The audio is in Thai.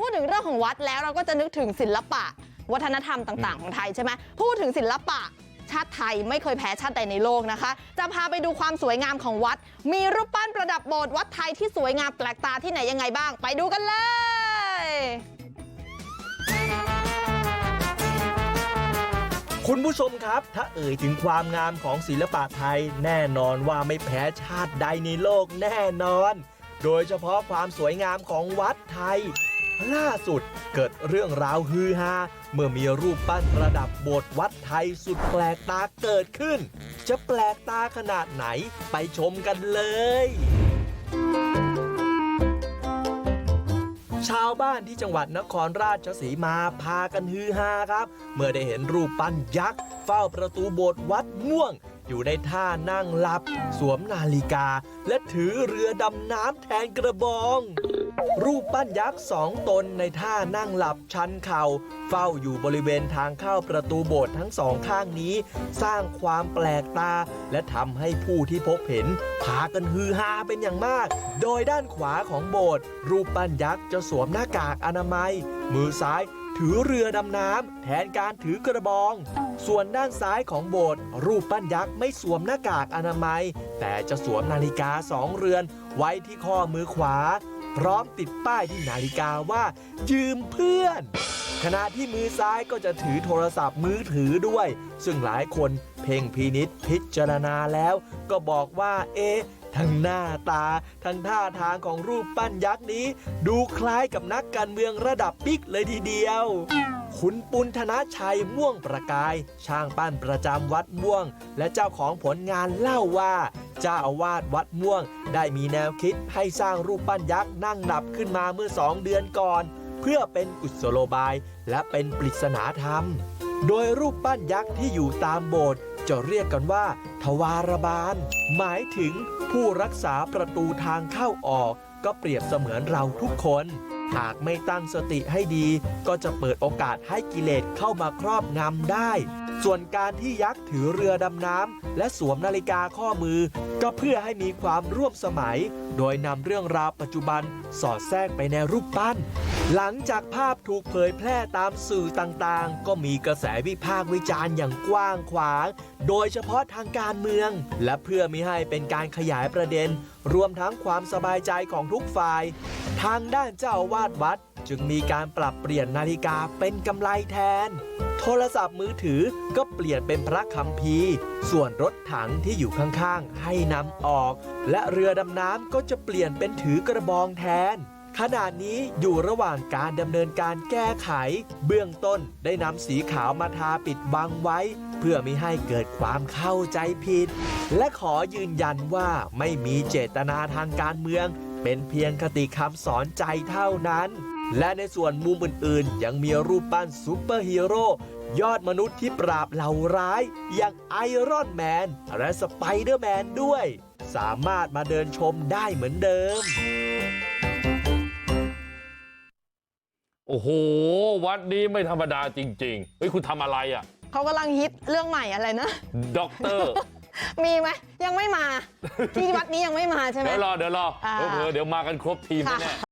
พูดถึงเรื่องของวัดแล้วเราก็จะนึกถึงศิลปะ วัฒนธรรมต่างๆของไทยใช่ไหมพูดถึงศิลปะชาติไทยไม่เคยแพ้ชาติใดในโลกนะคะ จะพาไปดูความสวยงามของวัด มีรูปปั้นประดับโบสถ์วัดไทยที่สวยงามแปลกตาที่ไหนยังไงบ้าง ไปดูกันเลยคุณผู้ชมครับ ถ้าเอ่ยถึงความงามของศิลปะไทย แน่นอนว่าไม่แพ้ชาติใดในโลกแน่นอน โดยเฉพาะความสวยงามของวัดไทย ล่าสุดเกิดเรื่องราวฮือฮาเมื่อมีรูปปั้นระดับโบสถ์วัดไทยสุดแปลกตาเกิดขึ้น จะแปลกตาขนาดไหนไปชมกันเลย ชาวบ้านที่จังหวัดนครราชสีมาพากันฮือฮาครับ เมื่อได้เห็นรูปปั้นยักษ์เฝ้าประตูโบสถ์วัดม่วง อยู่ในท่านั่งหลับ สวมนาฬิกา และถือเรือดำน้ำแทนกระบอง รูปปั้นยักษ์สองตนในท่านั่งหลับชันเข่า เฝ้าอยู่บริเวณทางเข้าประตูโบสถ์ทั้งสองข้างนี้ สร้างความแปลกตา และทำให้ผู้ที่พบเห็น พากันฮือฮาเป็นอย่างมาก โดยด้านขวาของโบสถ์รูปปั้นยักษ์จะสวมหน้ากากอนามัย มือซ้าย ถือเรือดำน้ำแทนการถือกระบอง ส่วนด้านซ้ายของโบสถ์รูปปั้นยักษ์ไม่สวมหน้ากากอนามัย แต่จะสวมนาฬิกาสองเรือน ไว้ที่ข้อมือขวา พร้อมติดป้ายที่นาฬิกาว่า ยืมเพื่อน ขณะที่มือซ้ายก็จะถือโทรศัพท์มือถือด้วย ซึ่งหลายคนเพ่งพินิษพิจารณาแล้ว ก็บอกว่า เอ๊ ทั้งหน้าตา ทั้งท่าทางของรูปปั้นยักษ์นี้ ดูคล้ายกับนักการเมืองระดับบิ๊กเลยทีเดียว คุณปุณธนชัยม่วงประกาย ช่างปั้นประจำวัดม่วง และเจ้าของผลงานเล่าว่าเจ้าอาวาสวัดม่วง ได้มีแนวคิดให้สร้างรูปปั้นยักษ์นั่งหลับขึ้นมาเมื่อสองเดือนก่อน เพื่อเป็นกุศโลบายและเป็นปริศนาธรรม โดยรูปปั้นยักษ์ที่อยู่ตามโบสถ์ จะเรียกกันว่าทวารบาล หมายถึงผู้รักษาประตูทางเข้าออก ก็เปรียบเสมือนเราทุกคน หากไม่ตั้งสติให้ดีก็จะเปิดโอกาสให้กิเลสเข้ามาครอบงำได้ ส่วนการที่ยักษ์ถือเรือดำน้ำและสวมนาฬิกาข้อมือ ก็เพื่อให้มีความร่วมสมัย โดยนำเรื่องราวปัจจุบันสอดแทรกไปในรูปปั้น หลังจากภาพถูกเผยแพร่ตามสื่อต่างๆ ก็มีกระแสวิพากษ์วิจารณ์อย่างกว้างขวาง โดยเฉพาะทางการเมือง และเพื่อไม่ให้เป็นการขยายประเด็น รวมทั้งความสบายใจของทุกฝ่าย ทางด้านเจ้าอาวาดวัด จึงมีการปรับเปลี่ยนนาฬิกาเป็นกำไลแทน โทรศัพท์มือถือก็เปลี่ยนเป็นพระคัมภีร์ ส่วนรถถังที่อยู่ข้างๆ ให้นำออก และเรือดำน้ำก็จะเปลี่ยนเป็นถือกระบองแทนขณะนี้อยู่ระหว่างการดำเนินการแก้ไข เบื้องต้นได้นำสีขาวมาทาปิดบังไว้ เพื่อไม่ให้เกิดความเข้าใจผิด และขอยืนยันว่าไม่มีเจตนาทางการเมือง เป็นเพียงคติคำสอนใจเท่านั้น และในส่วนมุมอื่นๆ ยังมีรูปปั้นซูเปอร์ฮีโร่ยอดมนุษย์ที่ปราบเหล่าร้าย อย่างไอรอนแมนและสไปเดอร์แมนด้วย สามารถมาเดินชมได้เหมือนเดิม โอ้โห วัดนี้ไม่ธรรมดาจริงๆ เฮ้ย คุณทำอะไรอะ เขากำลังฮิตเรื่องใหม่อะไรนะ ด็อกเตอร์ มีไหมยังไม่มา ที่วัดนี้ยังไม่มาใช่ไหมเดี๋ยวรอเดี๋ยวรออ่าเผลอๆเดี๋ยวมากันครบทีมค่ะแน่ๆ